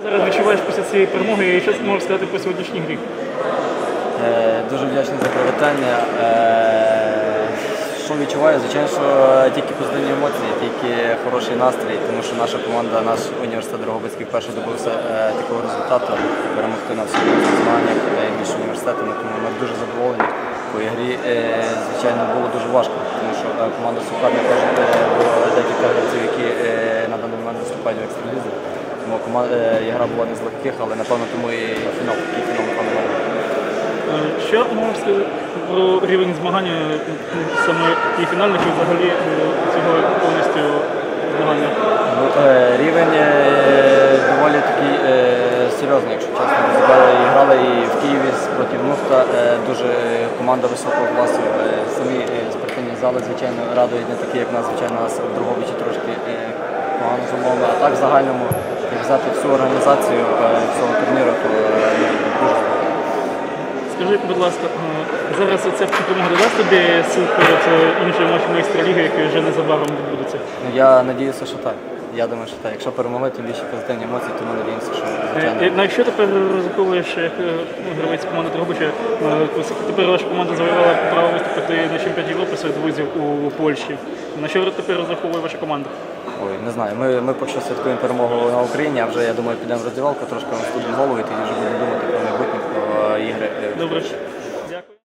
Що зараз відчуваєш після цієї перемоги і що можеш сказати по сьогоднішній грі? Е, Дуже вдячний за привітання. Е, Що відчуваю? Звичайно, що тільки позитивні емоції, тільки хороший настрій, тому що наша команда, наш університет Дрогобицький вперше добився е, такого результату перемогти на всіх змаганнях між університетами. Тому ми дуже задоволені. По ігрі, е, звичайно, було дуже важко, тому що е, команда суперника е, було декілька гравців, які на даний момент виступають в екстралізі. Тому команда, гра була не з легких, але напевно тому і фінал, такий фінал напевно. Е, Що можеш сказати про рівень змагання е, саме і фінальних, і взагалі е, цього повністю змагання? Ну, Рівень доволі такий серйозний, якщо чесно. Розбирали і грали і в Києві з- проти Муфта. Дуже команда високого класу. Самі спортивні зали, звичайно, радують не такі, як нас, звичайно, нас в Дрогобичі трошки погано з умовами. А так в загальному, взяти всю організацію е, всього турніру, то е, дуже задоволений. Скажи, будь ласка, е, зараз перемога дасть тобі сил перед е, іншими матчами екстраліги, які вже незабаром відбудуться? Ну, Я надіюся, що так. Я думаю, що так. Якщо перемогли, тим більше позитивні емоції, тому надіємося, що звичайно. На що тепер розраховуєш як ну, гравець команди Дрогобича? Тепер ваша команда завоювала право виступити на чемпіонаті Європи серед друзів у Польщі. На що тепер розраховує ваша команда? Ой, не знаю. Ми, ми поки що святкуємо перемогу на Україні, а вже я думаю, підемо в роздівалку, трошки наступну голову і тоді вже будемо думати про майбутнє про ігри. е, Добре.